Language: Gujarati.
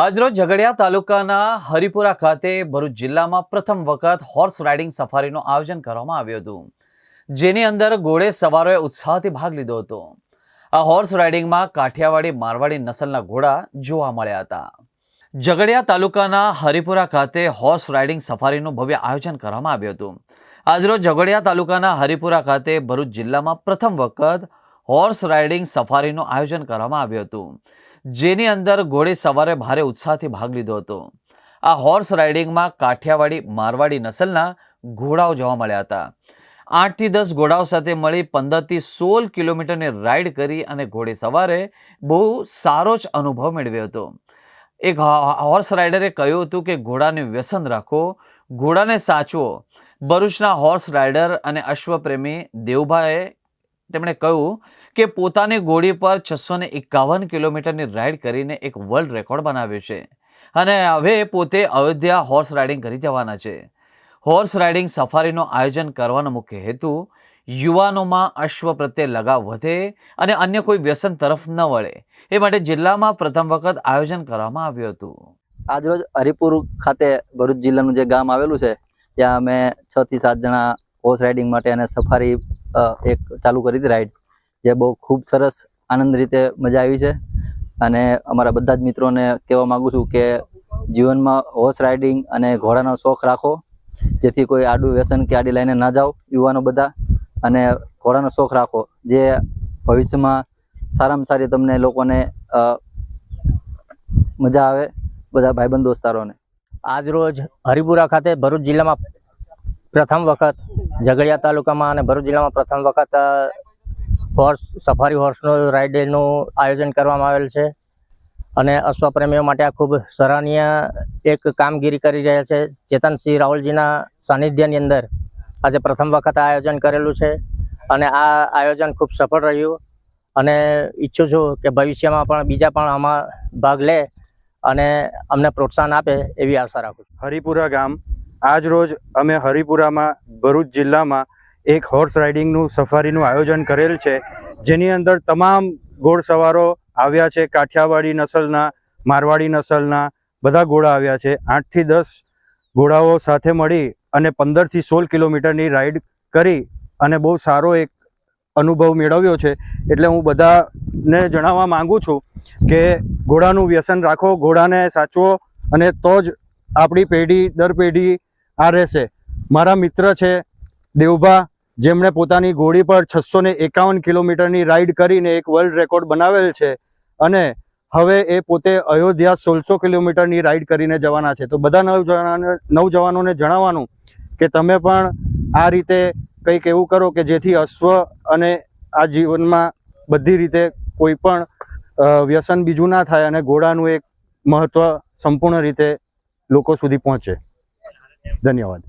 આજરોજ ઝઘડિયા તાલુકાના હરિપુરા ખાતે ભરૂચ જિલ્લામાં પ્રથમ વખત હોર્સ રાઇડિંગ સફારીનું આયોજન કરવામાં આવ્યું હતું. જેની અંદર ઘોડે સવારોએ ઉત્સાહથી ભાગ લીધો હતો. આ હોર્સ રાઇડિંગમાં કાઠિયાવાડી, મારવાડી નસલના ઘોડા જોવા મળ્યા હતા. ઝઘડિયા તાલુકાના હરિપુરા ખાતે હોર્સ રાઇડિંગ સફારીનું ભવ્ય આયોજન કરવામાં આવ્યું હતું. આજરોજ ઝઘડિયા તાલુકાના હરિપુરા ખાતે ભરૂચ જિલ્લામાં પ્રથમ વખત હોર્સ રાઇડિંગ સફારીનું આયોજન કરવામાં આવ્યું હતું, જેની અંદર ઘોડે સવારે ભારે ઉત્સાહથી ભાગ લીધો હતો. આ હોર્સ રાઇડિંગમાં કાઠિયાવાડી, મારવાડી નસલના ઘોડાઓ જોવા મળ્યા હતા. આઠથી દસ ઘોડાઓ સાથે મળી પંદરથી સોળ કિલોમીટરની રાઇડ કરી અને ઘોડે સવારે બહુ સારો જ અનુભવ મેળવ્યો હતો. એક હોર્સ રાઇડરે કહ્યું હતું કે, ઘોડાને વ્યસન રાખો, ઘોડાને સાચવો. ભરૂચના હોર્સ રાઇડર અને અશ્વપ્રેમી દેવભાઈએ તેમણે કહ્યું કે પોતાની ઘોડી પર છસો ને એકાવન કિલોમીટરની રાઇડ કરીને એક વર્લ્ડ રેકોર્ડ બનાવ્યો છે. અને હવે પોતે અયોધ્યા હોર્સ રાઇડિંગ કરી જવાના છે. હોર્સ રાઇડિંગ સફારીનું આયોજન કરવાનો મુખ્ય હેતુ યુવાનોમાં અશ્વ પ્રત્યે લગાવ વધે અને અન્ય કોઈ વ્યસન તરફ ન વળે. એ માટે જિલ્લામાં પ્રથમ વખત આયોજન કરવામાં આવ્યું હતું. આજરોજ હરિપુર ખાતે ભરૂચ જિલ્લાનું જે ગામ આવેલું છે, ત્યાં અમે છ થી સાત જણા હોર્સ રાઇડિંગ માટે અને સફારી એક ચાલુ કરી હતી રાઈડ જે બહુ ખૂબ સરસ આનંદ રીતે મજા આવી છે. અને અમારા બધા જ મિત્રોને કહેવા માગું છું કે જીવનમાં હોર્સ રાઇડિંગ અને ઘોડાનો શોખ રાખો. જેથી કોઈ આડું વ્યસન કે આડી લઈને ના જાઓ, યુવાનો બધા. અને ઘોડાનો શોખ રાખો, જે ભવિષ્યમાં સારામાં સારી તમને લોકોને મજા આવે બધા ભાઈબંધ દોસ્તારોને. આજ રોજ હરિપુરા ખાતે ભરૂચ જિલ્લામાં પ્રથમ વખત ઝઘડિયા તાલુકામાં અને ભરૂચ જિલ્લામાં પ્રથમ વખત હોર્સ સફારી હોર્સનું રાઇડનું આયોજન કરવામાં આવેલ છે. અને અશ્વપ્રેમીઓ માટે આ ખૂબ સરાહનીય એક કામગીરી કરી રહ્યા છે. ચેતનસિંહ રાહુલજીના સાનિધ્યની અંદર આજે પ્રથમ વખત આયોજન કરેલું છે અને આ આયોજન ખૂબ સફળ રહ્યું. અને ઈચ્છું છું કે ભવિષ્યમાં પણ બીજા પણ આમાં ભાગ લે અને અમને પ્રોત્સાહન આપે એવી આશા રાખું છું. હરિપુરા ગામ આજ રોજ અમે હરિપુરામાં ભરૂચ જિલ્લામાં એક હોર્સ રાઇડિંગનું સફારીનું આયોજન કરેલ છે. જેની અંદર તમામ ઘોડસવારો આવ્યા છે. કાઠિયાવાડી નસલના, મારવાડી નસલના બધા ઘોડા આવ્યા છે. આઠથી દસ ઘોડાઓ સાથે મળી અને પંદરથી સોળ કિલોમીટરની રાઈડ કરી અને બહુ સારો એક અનુભવ મેળવ્યો છે. એટલે હું બધાને જણાવવા માગું છું કે ઘોડાનું વ્યસન રાખો, ઘોડાને સાચવો અને તો જ આપણી પેઢી, દર પેઢી આ રહેશે. મારા મિત્ર છે દેવભા, જેમણે પોતાની ઘોડી પર છસો ને એકાવન કિલોમીટરની રાઈડ કરીને એક વર્લ્ડ રેકોર્ડ બનાવેલ છે અને હવે એ પોતે અયોધ્યા સોળસો કિલોમીટરની રાઈડ કરીને જવાના છે. તો બધા નવજવાન, નવજવાનોને જણાવવાનું કે તમે પણ આ રીતે કંઈક એવું કરો કે જેથી અશ્વ અને આ જીવનમાં બધી રીતે કોઈ પણ વ્યસન બીજું ના થાય અને ઘોડાનું એક મહત્વ સંપૂર્ણ રીતે લોકો સુધી પહોંચે. धन्यवाद